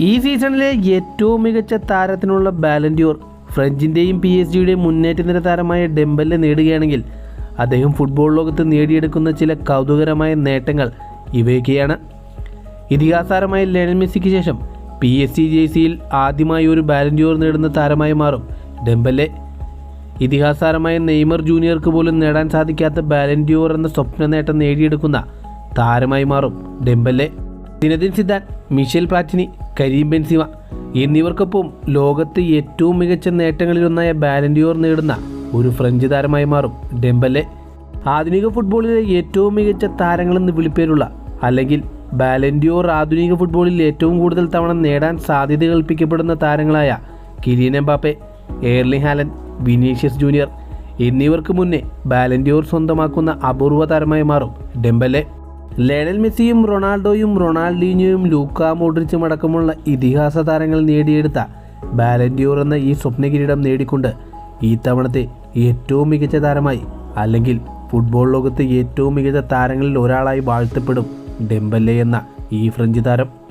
ഈ സീസണിലെ ഏറ്റവും മികച്ച താരത്തിനുള്ള ബാലൻഡ്യൂർ ഫ്രഞ്ചിന്റെയും പി എസ് ജിയുടെയും മുന്നേറ്റ നിര താരമായ ഡെമ്പലിനെ നേടുകയാണെങ്കിൽ അദ്ദേഹം ഫുട്ബോൾ ലോകത്ത് നേടിയെടുക്കുന്ന ചില കൗതുകരമായ നേട്ടങ്ങൾ ഇവയൊക്കെയാണ്. ഇതിഹാസാരമായ ലയണൽ മെസ്സിക്ക് ശേഷം പി എസ് സി ജേഴ്സിയിൽ ആദ്യമായി ഒരു ബാലൻഡ്യൂർ നേടുന്ന താരമായി മാറും ഡെമ്പലെ ഇതിഹാസാരമായ നെയ്മർ ജൂനിയർക്ക് പോലും നേടാൻ സാധിക്കാത്ത ബാലൻഡ്യൂർ എന്ന സ്വപ്ന നേട്ടം നേടിയെടുക്കുന്ന താരമായി മാറും Dembele Zinedine Zidane Michel Platini Karim Benzema എന്നിവർക്കൊപ്പം ലോകത്തെ ഏറ്റവും മികച്ച നേട്ടങ്ങളിലൊന്നായ ബാലൻഡിയോർ നേടുന്ന ഒരു ഫ്രഞ്ച് താരമായി മാറും ഡെമ്പലെ. ആധുനിക ഫുട്ബോളിലെ ഏറ്റവും മികച്ച താരങ്ങളെന്ന് വിളിപ്പേരുള്ള അല്ലെങ്കിൽ ബാലൻഡിയോർ ആധുനിക ഫുട്ബോളിൽ ഏറ്റവും കൂടുതൽ തവണ നേടാൻ സാധ്യത കൽപ്പിക്കപ്പെടുന്ന താരങ്ങളായ കിരിയൻ എംബാപ്പെ എയർലി ഹാലൻ വിനീഷ്യസ് ജൂനിയർ എന്നിവർക്ക് മുന്നേ ബാലൻഡിയോർ സ്വന്തമാക്കുന്ന അപൂർവ താരമായി മാറും ഡെമ്പലെ. ലയണൽ മെസ്സിയും റൊണാൾഡോയും റൊണാൾഡീനിയോയും ലൂക്ക മോഡ്രിച്ചും അടക്കമുള്ള ഇതിഹാസ താരങ്ങൾ നേടിയെടുത്ത ബാലൻഡിയോർ എന്ന ഈ സ്വപ്ന കിരീടം നേടിക്കൊണ്ട് ഈ തവണത്തെ ഏറ്റവും മികച്ച താരമായി അല്ലെങ്കിൽ ഫുട്ബോൾ ലോകത്തെ ഏറ്റവും മികച്ച താരങ്ങളിൽ ഒരാളായി വാഴ്ത്തപ്പെടും ഡെമ്പല്ലെ എന്ന ഈ ഫ്രഞ്ച് താരം.